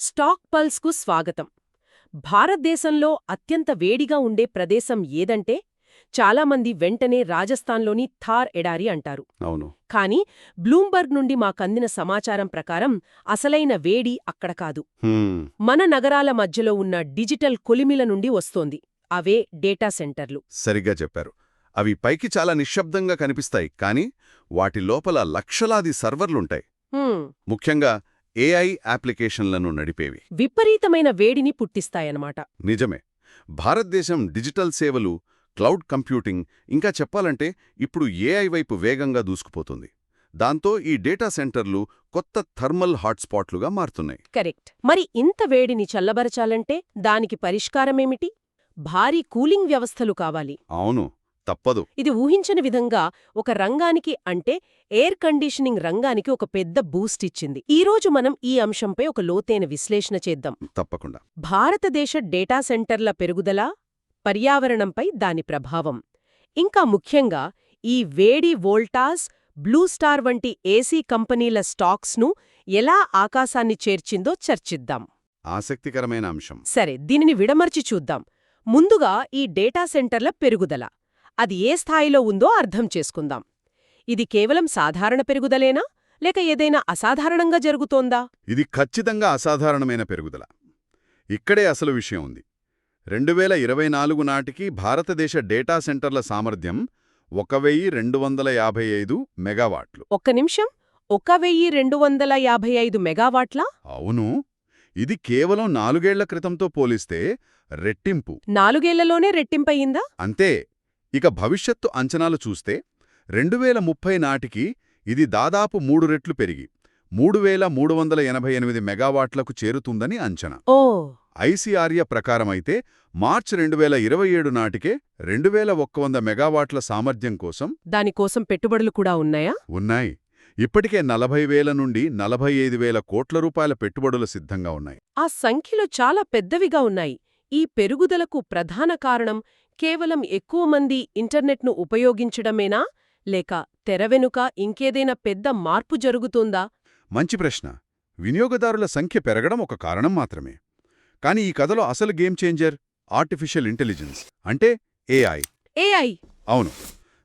Stock పల్స్కు స్వాగతం. భారతదేశంలో అత్యంత వేడిగా ఉండే ప్రదేశం ఏదంటే చాలామంది వెంటనే రాజస్థాన్లోని థార్ ఎడారి అంటారు. అవును. కానీ బ్లూంబర్గ్ నుండి మాకందిన సమాచారం ప్రకారం అసలైన వేడి అక్కడ కాదు. మన నగరాల మధ్యలో ఉన్న డిజిటల్ కొలిమిల నుండి వస్తోంది. అవే డేటా సెంటర్లు. సరిగ్గా చెప్పారు. అవి పైకి చాలా నిశ్శబ్దంగా కనిపిస్తాయి. కానీ వాటి లోపల లక్షలాది సర్వర్లుంటాయి. ముఖ్యంగా ఏఐ అప్లికేషన్లను నడిపేవి. విపరీతమైన వేడిని పుట్టిస్తాయన్నమాట. నిజమే. భారతదేశం డిజిటల్ సేవలు క్లౌడ్ కంప్యూటింగ్ ఇంకా చెప్పాలంటే ఇప్పుడు ఏఐ వైపు వేగంగా దూసుకుపోతుంది. దాంతో ఈ డేటా సెంటర్లు కొత్త థర్మల్ హాట్స్పాట్లుగా మారుతున్నాయి. కరెక్ట్. మరి ఇంత వేడిని చల్లబరచాలంటే దానికి పరిష్కారమేమిటి? భారీ కూలింగ్ వ్యవస్థలు కావాలి. అవును. తప్పదు. ఇది ఊహించని విధంగా ఒక రంగానికి అంటే ఎయిర్ కండిషనింగ్ రంగానికి ఒక పెద్ద బూస్ట్ ఇచ్చింది. ఈ రోజు మనం ఈ అంశంపై ఒక లోతైన విశ్లేషణ చేద్దాం. తప్పకుండా. భారతదేశ డేటా సెంటర్ల పెరుగుదల పర్యావరణంపై దాని ప్రభావం. ఇంకా ముఖ్యంగా ఈ వేడి వోల్టాస్ బ్లూ స్టార్ వంటి ఏసీ కంపెనీల స్టాక్స్ను ఎలా ఆకాశాన్ని చేర్చిందో చర్చిద్దాం. ఆసక్తికరమైన అంశం. సరే దీనిని విడమర్చి చూద్దాం. ముందుగా ఈ డేటా సెంటర్ల పెరుగుదల. అది ఏ స్థాయిలో ఉందో అర్థం చేసుకుందాం. ఇది కేవలం సాధారణ పెరుగుదలేనా? లేక ఏదైనా అసాధారణంగా జరుగుతోందా? ఇది ఖచ్చితంగా అసాధారణమైన పెరుగుదల. ఇక్కడే అసలు విషయం ఉంది. రెండు వేల ఇరవై నాలుగు నాటికి భారతదేశ డేటా సెంటర్ల సామర్థ్యం ఒక వెయ్యి రెండు వందల యాభై ఐదు మెగావాట్లు. ఒక్క నిమిషం. ఒక వెయ్యి రెండు వందల యాభై ఐదు మెగావాట్ల? అవును. ఇది కేవలం నాలుగేళ్ళ క్రితంతో పోలిస్తే రెట్టింపు. నాలుగేళ్ళలోనే రెట్టింపయిందా? అంతే. ఇక భవిష్యత్తు అంచనాలు చూస్తే రెండు వేల ముప్పై నాటికి ఇది దాదాపు మూడు రెట్లు పెరిగి మూడు వేల మూడు వందల ఎనభై ఎనిమిది మెగావాట్లకు చేరుతుందని అంచనా. ఓ! ఐసీఆర్య ప్రకారమైతే మార్చి రెండు వేల ఇరవై ఏడు నాటికే రెండు వేల ఒక్క వంద మెగావాట్ల సామర్థ్యం కోసం దానికోసం పెట్టుబడులు కూడా ఉన్నాయా? ఉన్నాయి. ఇప్పటికే నలభై వేల నుండి నలభై ఐదు వేల కోట్ల రూపాయల పెట్టుబడులు సిద్ధంగా ఉన్నాయి. ఆ సంఖ్యలు చాలా పెద్దవిగా ఉన్నాయి. ఈ పెరుగుదలకు ప్రధాన కారణం కేవలం ఎక్కువ మంది ఇంటర్నెట్ను ఉపయోగించడమేనా? లేక తెరవెనుక ఇంకేదైనా పెద్ద మార్పు జరుగుతుందా? మంచి ప్రశ్న. వినియోగదారుల సంఖ్య పెరగడం ఒక కారణం మాత్రమే. కానీ ఈ కథలో అసలు గేమ్ చేంజర్? Artificial intelligence. అంటే ఏఐ ఏఐ అవును.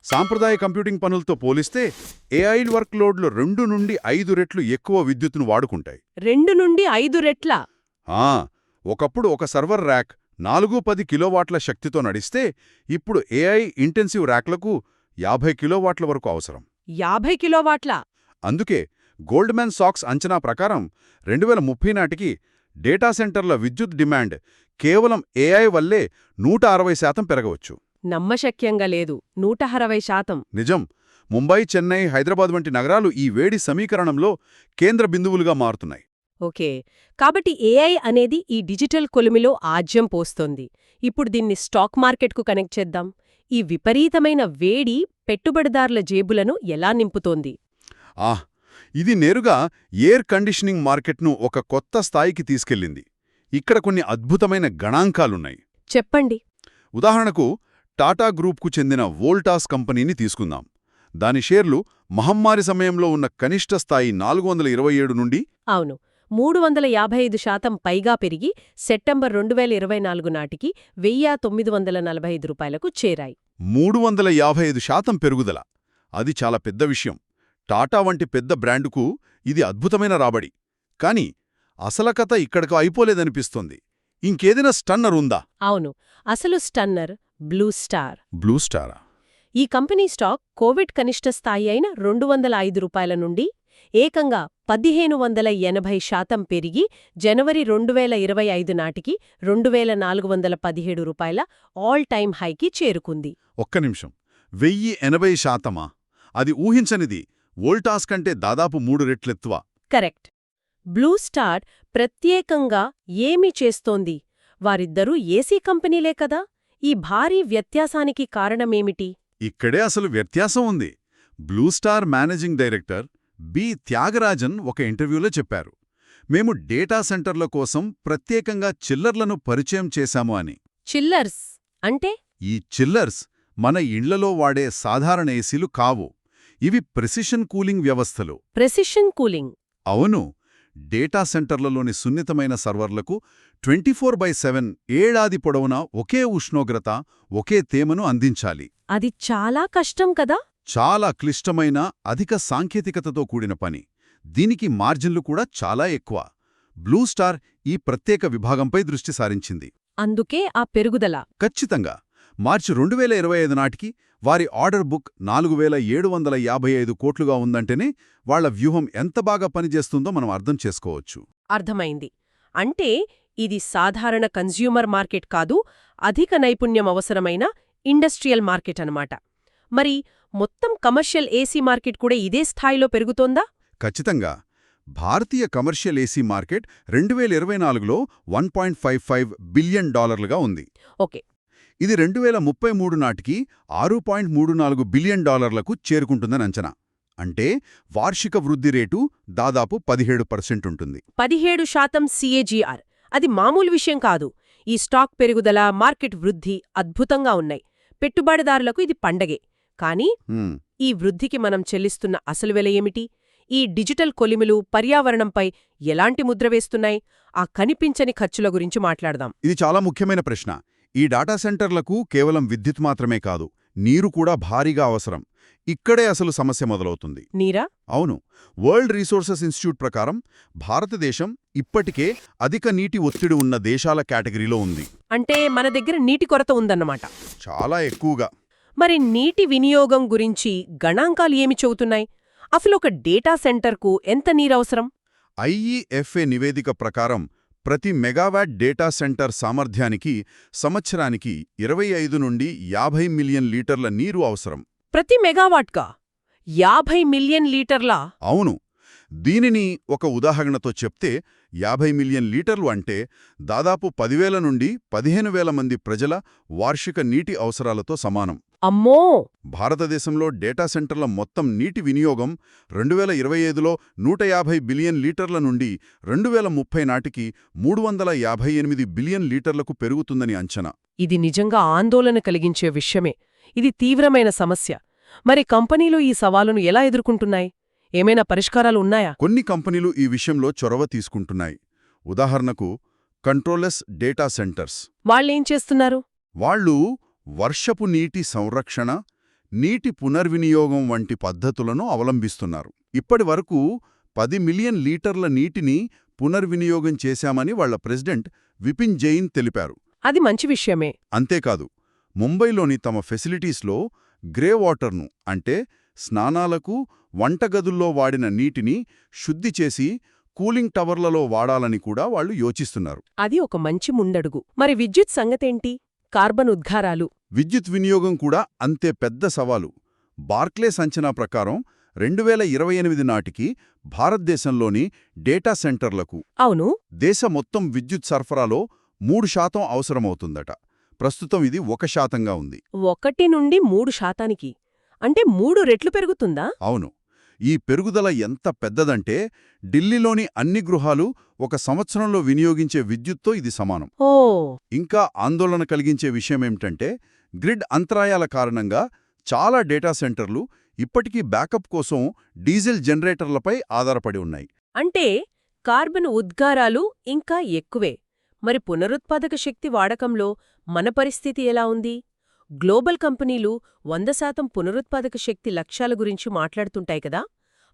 సాంప్రదాయ కంప్యూటింగ్ పనులతో పోలిస్తే ఏఐ వర్క్ లోడ్లు రెండు నుండి ఐదు రెట్లు ఎక్కువ విద్యుత్తును వాడుకుంటాయి. రెండు నుండి ఐదు రెట్ల? ఆ! ఒకప్పుడు ఒక సర్వర్ ర్యాక్ నాలుగు పది కిలోవాట్ల శక్తితో నడిస్తే ఇప్పుడు ఏఐ ఇంటెన్సివ్ ర్యాక్లకు యాభై కిలోవాట్ల వరకు అవసరం. యాభై కిలోవాట్ల? అందుకే గోల్డ్మ్యాన్ సాక్స్ అంచనా ప్రకారం రెండు వేల ముప్పై నాటికి డేటా సెంటర్ల విద్యుత్ డిమాండ్ కేవలం ఏఐ వల్లే నూట అరవై శాతం పెరగవచ్చు. నమ్మశక్యంగా లేదు. నూట అరవై శాతం. నిజం. ముంబై చెన్నై హైదరాబాద్ వంటి నగరాలు ఈ వేడి సమీకరణంలో కేంద్ర బిందువులుగా మారుతున్నాయి. ఓకే. కాబట్టి ఏఐ అనేది ఈ డిజిటల్ కొలిమిలో ఆజ్యం పోస్తోంది. ఇప్పుడు దీన్ని స్టాక్ మార్కెట్కు కనెక్ట్ చేద్దాం. ఈ విపరీతమైన వేడి పెట్టుబడిదారుల జేబులను ఎలా నింపుతోంది? ఆహ్ ఇది నేరుగా ఎయిర్ కండిషనింగ్ మార్కెట్ను ఒక కొత్త స్థాయికి తీసుకెళ్ళింది. ఇక్కడ కొన్ని అద్భుతమైన గణాంకాలున్నాయి. చెప్పండి. ఉదాహరణకు టాటా గ్రూప్కు చెందిన వోల్టాస్ కంపెనీని తీసుకుందాం. దాని షేర్లు మహమ్మారి సమయంలో ఉన్న కనిష్ట స్థాయి నాలుగు వందల ఇరవై ఏడు నుండి అవును. మూడు వందల యాభై ఐదు శాతం పైగా పెరిగి సెప్టెంబర్ రెండు వేల ఇరవై నాలుగు నాటికి వెయ్యి తొమ్మిది వందల నలభై ఐదు రూపాయలకు చేరాయి. మూడు వందల యాభై ఐదు శాతం పెరుగుదల. అది చాలా పెద్ద విషయం. టాటా వంటి పెద్ద బ్రాండుకు ఇది అద్భుతమైన రాబడి. కాని అసల కథ ఇక్కడకు అయిపోలేదనిపిస్తోంది. ఇంకేదైనా స్టన్నర్ ఉందా? అవును. అసలు స్టన్నర్ బ్లూ స్టార్. బ్లూ స్టారా? ఈ కంపెనీ స్టాక్ కోవిడ్ కనిష్ట స్థాయి అయిన రెండు వందల ఐదు రూపాయల నుండి ఏకంగా పదిహేను వందల ఎనభై శాతం పెరిగి జనవరి రెండు వేల ఇరవై ఐదు నాటికి రెండు వేల నాలుగు వందల పదిహేడు రూపాయల ఆల్ టైమ్ హైకి చేరుకుంది. ఒక్క నిమిషం. వెయ్యి ఎనభై శాతమా? అది ఊహించనిది. వోల్టాస్ కంటే దాదాపు మూడు రెట్లెత్తువ. కరెక్ట్. బ్లూ స్టార్ ప్రత్యేకంగా ఏమి చేస్తోంది? వారిద్దరూ ఏసీ కంపెనీలే కదా? ఈ భారీ వ్యత్యాసానికి కారణమేమిటి? ఇక్కడే అసలు వ్యత్యాసం ఉంది. Blue star managing director B. Thyagarajan ఒక ఇంటర్వ్యూలో చెప్పారు. మేము డేటా సెంటర్ల కోసం ప్రత్యేకంగా చిల్లర్లను పరిచయం చేశాము అని. చిల్లర్స్? అంటే? ఈ చిల్లర్స్ మన ఇండ్లలో వాడే సాధారణ ఏసీలు కావు. ఇవి ప్రెసిషన్ కూలింగ్ వ్యవస్థలు. Precision cooling? అవును. డేటా సెంటర్లలోని సున్నితమైన సర్వర్లకు ట్వంటీ ఫోర్ బై సెవెన్ ఏడాది పొడవునా ఒకే ఉష్ణోగ్రత ఒకే తేమను అందించాలి. అది చాలా కష్టం కదా? చాలా క్లిష్టమైన అధిక సాంకేతికతతో కూడిన పని. దీనికి మార్జిన్లు కూడా చాలా ఎక్కువ. బ్లూ స్టార్ ఈ ప్రత్యేక విభాగంపై దృష్టి సారించింది. అందుకే ఆ పెరుగుదల. ఖచ్చితంగా. మార్చి రెండు వేల ఇరవై ఐదు నాటికి వారి ఆర్డర్ బుక్ నాలుగు వేల ఏడు వందల యాభై ఐదు కోట్లుగా ఉందంటేనే వాళ్ళ వ్యూహం ఎంత బాగా పనిచేస్తుందో మనం అర్థం చేసుకోవచ్చు. అర్థమైంది. అంటే ఇది సాధారణ కన్జ్యూమర్ మార్కెట్ కాదు అధిక నైపుణ్యం అవసరమైన ఇండస్ట్రియల్ మార్కెట్ అన్నమాట. మరి మొత్తం కమర్షియల్ ఏసీ మార్కెట్ కూడా ఇదే స్థాయిలో పెరుగుతోందా? ఖచ్చితంగా. భారతీయ కమర్షియల్ ఏసీ మార్కెట్ రెండు వేల ఇరవై నాలుగులో one point five five billion డాలర్లుగా ఉంది. ఓకే. ఇది రెండు వేల ముప్పై మూడు నాటికి ఆరు పాయింట్ మూడు నాలుగు బిలియన్ డాలర్లకు చేరుకుంటుందని అంచనా. అంటే వార్షిక వృద్ధి రేటు దాదాపు పదిహేడు పర్సెంట్ ఉంటుంది. పదిహేడు శాతం సిఏజీఆర్ అది మామూలు విషయం కాదు. ఈ స్టాక్ పెరుగుదల మార్కెట్ వృద్ధి అద్భుతంగా ఉన్నాయి. పెట్టుబడిదారులకు ఇది పండగే. కానీ ఈ వృద్ధికి మనం చెల్లిస్తున్న అసలు వెల ఏమిటి? ఈ డిజిటల్ కొలిమిలు పర్యావరణంపై ఎలాంటి ముద్ర వేస్తున్నాయి? ఆ కనిపించని ఖర్చుల గురించి మాట్లాడదాం. ఇది చాలా ముఖ్యమైన ప్రశ్న. ఈ డాటా సెంటర్లకు కేవలం విద్యుత్ మాత్రమే కాదు నీరు కూడా భారీగా అవసరం. ఇక్కడే అసలు సమస్య మొదలవుతుంది. నీరా? అవును. వరల్డ్ రీసోర్సెస్ ఇన్స్టిట్యూట్ ప్రకారం భారతదేశం ఇప్పటికే అధిక నీటి ఒత్తిడి ఉన్న దేశాల కేటగిరీలో ఉంది. అంటే మన దగ్గర నీటి కొరత ఉందన్నమాట. చాలా ఎక్కువగా. మరి నీటి వినియోగం గురించి గణాంకాలు ఏమి చెబుతున్నాయి? అసలు ఒక డేటా సెంటర్కు ఎంత నీరవసరం? ఐఈఎఫ్ఏ నివేదిక ప్రకారం ప్రతి మెగావాట్ డేటా సెంటర్ సామర్థ్యానికి సంవత్సరానికి ఇరవై ఐదు నుండి యాభై మిలియన్ లీటర్ల నీరు అవసరం. ప్రతి మెగావాట్గా యాభై మిలియన్ లీటర్లా? అవును. దీనిని ఒక ఉదాహరణతో చెప్తే యాభై మిలియన్ లీటర్లు అంటే దాదాపు పదివేల నుండి పదిహేను వేల మంది ప్రజల వార్షిక నీటి అవసరాలతో సమానం. అమ్మో! భారతదేశంలో డేటా సెంటర్ల మొత్తం నీటి వినియోగం రెండు వేల ఇరవై ఐదులో నూట యాభై బిలియన్ లీటర్ల నుండి రెండు వేల ముప్పై నాటికి మూడు వందల యాభై ఎనిమిది బిలియన్ లీటర్లకు పెరుగుతుందని అంచనా. ఇది నిజంగా ఆందోళన కలిగించే విషయమే. ఇది తీవ్రమైన సమస్య. మరి కంపెనీలు ఈ సవాలును ఎలా ఎదుర్కొంటున్నాయి? ఏమైనా పరిష్కారాలు ఉన్నాయా? కొన్ని కంపెనీలు ఈ విషయంలో చొరవ తీసుకుంటున్నాయి. ఉదాహరణకు కంట్రోలెస్ డేటా సెంటర్స్. వాళ్ళేం చేస్తున్నారు? వాళ్ళు వర్షపు నీటి సంరక్షణ నీటి పునర్వినియోగం వంటి పద్ధతులను అవలంబిస్తున్నారు. ఇప్పటి వరకు పది మిలియన్ లీటర్ల నీటిని పునర్వినియోగం చేశామని వాళ్ళ ప్రెసిడెంట్ విపిన్ జైన్ తెలిపారు. అది మంచి విషయమే. అంతేకాదు ముంబైలోని తమ ఫెసిలిటీస్లో గ్రే వాటర్ను అంటే స్నానాలకు వంటగదుల్లో వాడిన నీటిని శుద్ధి చేసి కూలింగ్ టవర్లలో వాడాలని కూడా వాళ్ళు యోచిస్తున్నారు. అది ఒక మంచి ముందడుగు. మరి విద్యుత్ సంగతేంటి? కార్బన్ ఉద్గారాలు. విద్యుత్ వినియోగం కూడా అంతే పెద్ద సవాలు. బార్క్లేస్ అంచనా ప్రకారం రెండు వేల ఇరవై ఎనిమిది నాటికి భారతదేశంలోని డేటా సెంటర్లకు అవును. దేశ మొత్తం విద్యుత్ సరఫరాలో మూడు శాతం అవసరమవుతుందట. ప్రస్తుతం ఇది ఒక శాతంగా ఉంది. ఒకటి నుండి మూడు శాతానికి. అంటే మూడు రెట్లు పెరుగుతుందా? అవును. ఈ పెరుగుదల ఎంత పెద్దదంటే ఢిల్లీలోని అన్ని గృహాలు ఒక సంవత్సరంలో వినియోగించే విద్యుత్తో ఇది సమానం. ఓ. ఇంకా ఆందోళన కలిగించే విషయమేమిటంటే గ్రిడ్ అంతరాయాల కారణంగా చాలా డేటా సెంటర్లు ఇప్పటికీ బ్యాకప్ కోసం డీజిల్ జనరేటర్లపై ఆధారపడి ఉన్నాయి. అంటే కార్బన్ ఉద్గారాలు ఇంకా ఎక్కువే. మరి పునరుత్పాదక శక్తి వాడకంలో మన పరిస్థితి ఎలా ఉంది? గ్లోబల్ కంపెనీలు వంద శాతం పునరుత్పాదక శక్తి లక్ష్యాల గురించి మాట్లాడుతుంటాయి కదా?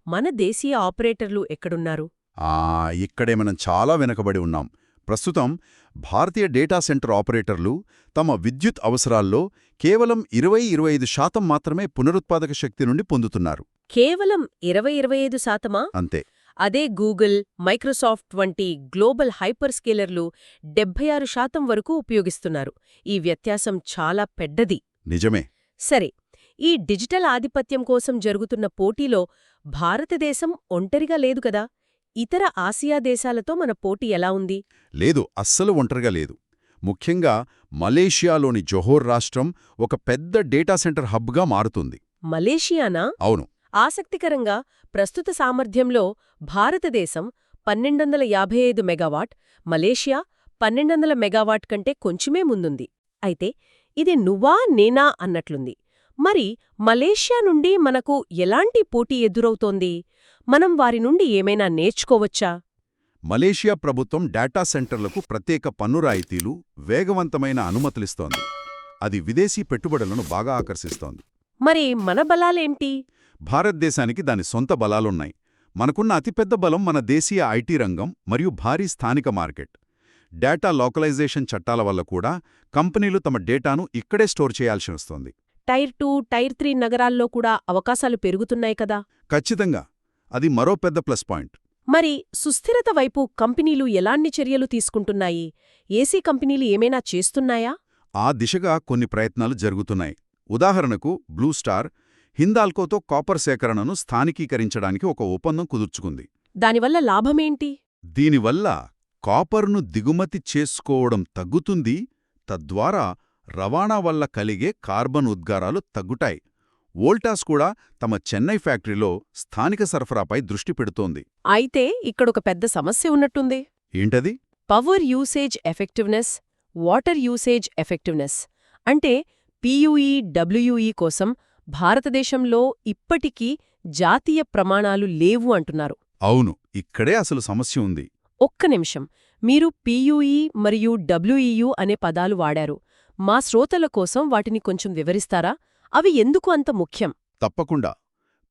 మన దేశీయ ఆపరేటర్లు ఎక్కడున్నారు? ఆ ఇక్కడే మనం చాలా వెనకబడి ఉన్నాం. ప్రస్తుతం భారతీయ డేటా సెంటర్ ఆపరేటర్లు తమ విద్యుత్ అవసరాల్లో కేవలం ఇరవై ఇరవై ఐదు శాతం మాత్రమే పునరుత్పాదక శక్తి నుండి పొందుతున్నారు. కేవలం ఇరవై ఇరవై ఐదు శాతమా? అంతే. అదే గూగుల్ మైక్రోసాఫ్ట్ వంటి గ్లోబల్ హైపర్ స్కేలర్లు డెబ్బై ఆరు శాతం వరకు ఉపయోగిస్తున్నారు. ఈ వ్యత్యాసం చాలా పెద్దది. నిజమే. సరే ఈ డిజిటల్ ఆధిపత్యం కోసం జరుగుతున్న పోటీలో భారతదేశం ఒంటరిగా లేదు కదా? ఇతర ఆసియా దేశాలతో మన పోటీ ఎలా ఉంది? లేదు అస్సలు ఒంటరిగా లేదు. ముఖ్యంగా మలేషియాలోని జొహోర్ రాష్ట్రం ఒక పెద్ద డేటా సెంటర్ హబ్గా మారుతుంది. మలేషియానా? అవును. ఆసక్తికరంగా ప్రస్తుత సామర్థ్యంలో భారతదేశం పన్నెండొందల యాభై ఐదు మెగావాట్ మలేషియా పన్నెండొందల మెగావాట్ కంటే కొంచెమే ముందుంది. అయితే ఇది నువ్వా నేనా అన్నట్లుంది. మరి మలేషియా నుండి మనకు ఎలాంటి పోటీ ఎదురవుతోంది? మనం వారి నుండి ఏమైనా నేర్చుకోవచ్చా? మలేషియా ప్రభుత్వం డేటా సెంటర్లకు ప్రత్యేక పన్ను రాయితీలు వేగవంతమైన అనుమతులిస్తోంది. అది విదేశీ పెట్టుబడులను బాగా ఆకర్షిస్తోంది. మరి మన బలాలేంటి? భారతదేశానికి దాని సొంత బలాలున్నాయి. మనకున్న అతిపెద్ద బలం మన దేశీయ ఐటీ రంగం మరియు భారీ స్థానిక మార్కెట్. డేటా లోకలైజేషన్ చట్టాల వల్ల కూడా కంపెనీలు తమ డేటాను ఇక్కడే స్టోర్ చేయాల్సి వస్తోంది. టైర్ టూ టైర్ త్రీ నగరాల్లో కూడా అవకాశాలు పెరుగుతున్నాయి కదా? ఖచ్చితంగా. అది మరో పెద్ద ప్లస్ పాయింట్. మరి సుస్థిరత వైపు కంపెనీలు ఎలాంటి చర్యలు తీసుకుంటున్నాయి? ఏసీ కంపెనీలు ఏమైనా చేస్తున్నాయా? ఆ దిశగా కొన్ని ప్రయత్నాలు జరుగుతున్నాయి. ఉదాహరణకు బ్లూ స్టార్ హిందాల్కోతో కాపర్ సేకరణను స్థానికీకరించడానికి ఒక ఒప్పందం కుదుర్చుకుంది. దానివల్ల లాభమేంటి? దీనివల్ల కాపర్ను దిగుమతి చేసుకోవడం తగ్గుతుంది తద్వారా రవాణా వల్ల కలిగే కార్బన్ ఉద్గారాలు తగ్గుతాయి. వోల్టాస్ కూడా తమ చెన్నై ఫ్యాక్టరీలో స్థానిక సరఫరాపై దృష్టి పెడుతోంది. అయితే ఇక్కడొక పెద్ద సమస్య ఉన్నట్టుంది. ఏంటది? Power usage effectiveness water usage effectiveness అంటే పీయూఈ డబ్ల్యూఈ కోసం భారతదేశంలో ఇప్పటికీ జాతీయ ప్రమాణాలు లేవు అంటున్నారు. అవును ఇక్కడే అసలు సమస్య ఉంది. ఒక్క నిమిషం. మీరు పీయూఈ మరియు డబ్ల్యూఈయు అనే పదాలు వాడారు. మా శ్రోతల కోసం వాటిని కొంచెం వివరిస్తారా? అవి ఎందుకు అంత ముఖ్యం? తప్పకుండా.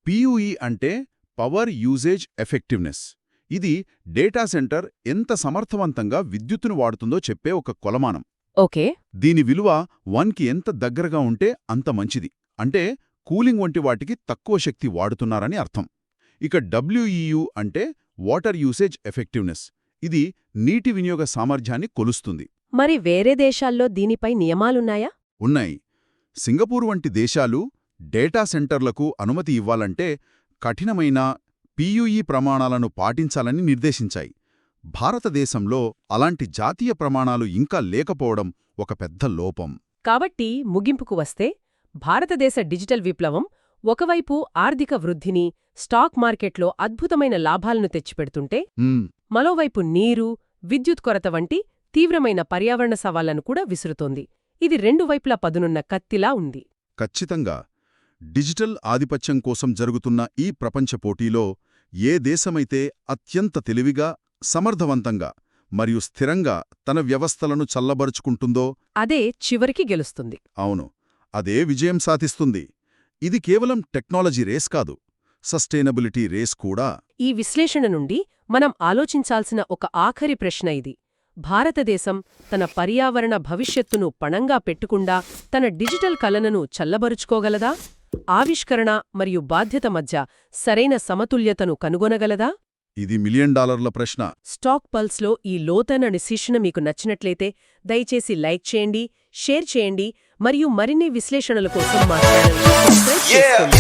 పియుఈ అంటే పవర్ యూజేజ్ ఎఫెక్టివ్నెస్. ఇది డేటా సెంటర్ ఎంత సమర్థవంతంగా విద్యుత్తును వాడుతుందో చెప్పే ఒక కొలమానం. ఓకే. దీని విలువ వన్కి ఎంత దగ్గరగా ఉంటే అంత మంచిది. అంటే కూలింగ్ వంటి వాటికి తక్కువ శక్తి వాడుతున్నారని అర్థం. ఇక డబ్ల్యూఈయు అంటే వాటర్ యూసేజ్ ఎఫెక్టివ్నెస్. ఇది నీటి వినియోగ సామర్థ్యాన్ని కొలుస్తుంది. మరి వేరే దేశాల్లో దీనిపై నియమాలున్నాయా? ఉన్నాయి. సింగపూర్ వంటి దేశాలు డేటా సెంటర్లకు అనుమతి ఇవ్వాలంటే కఠినమైన పియుఈ ప్రమాణాలను పాటించాలని నిర్దేశించాయి. భారతదేశంలో అలాంటి జాతీయ ప్రమాణాలు ఇంకా లేకపోవడం ఒక పెద్ద లోపం. కాబట్టి ముగింపుకు వస్తే భారతదేశ డిజిటల్ విప్లవం ఒకవైపు ఆర్థిక వృద్ధిని స్టాక్ మార్కెట్లో అద్భుతమైన లాభాలను తెచ్చిపెడుతుంటే మరోవైపు నీరు విద్యుత్ కొరత వంటి తీవ్రమైన పర్యావరణ సవాళ్ళను కూడా విసురుతోంది. ఇది రెండు వైపులా పదునున్న కత్తిలా ఉంది. ఖచ్చితంగా. డిజిటల్ ఆధిపత్యం కోసం జరుగుతున్న ఈ ప్రపంచ పోటీలో ఏ దేశమైతే అత్యంత తెలివిగా సమర్థవంతంగా మరియు స్థిరంగా తన వ్యవస్థలను చల్లబరుచుకుంటుందో అదే చివరికి గెలుస్తుంది. అవును. అదే విజయం సాధిస్తుంది. ఇది కేవలం టెక్నాలజీ రేస్ కాదు. సస్టైనబిలిటీ రేస్ కూడా. ఈ విశ్లేషణ నుండి మనం ఆలోచించాల్సిన ఒక ఆఖరి ప్రశ్న ఇది. భారతదేశం తన పర్యావరణ భవిష్యత్తును పణంగా పెట్టుకుండా తన డిజిటల్ కలనను చల్లబరుచుకోగలదా? ఆవిష్కరణ మరియు బాధ్యత మధ్య సరైన సమతుల్యతను కనుగొనగలదా? ఇది మిలియన్ డాలర్ల ప్రశ్న. స్టాక్ పల్స్లో ఈ లోతైన నిశీషణ మీకు నచ్చినట్లయితే దయచేసి లైక్ చేయండి షేర్ చేయండి మరియు మరిన్ని విశ్లేషణల కోసం మాట్లాడారు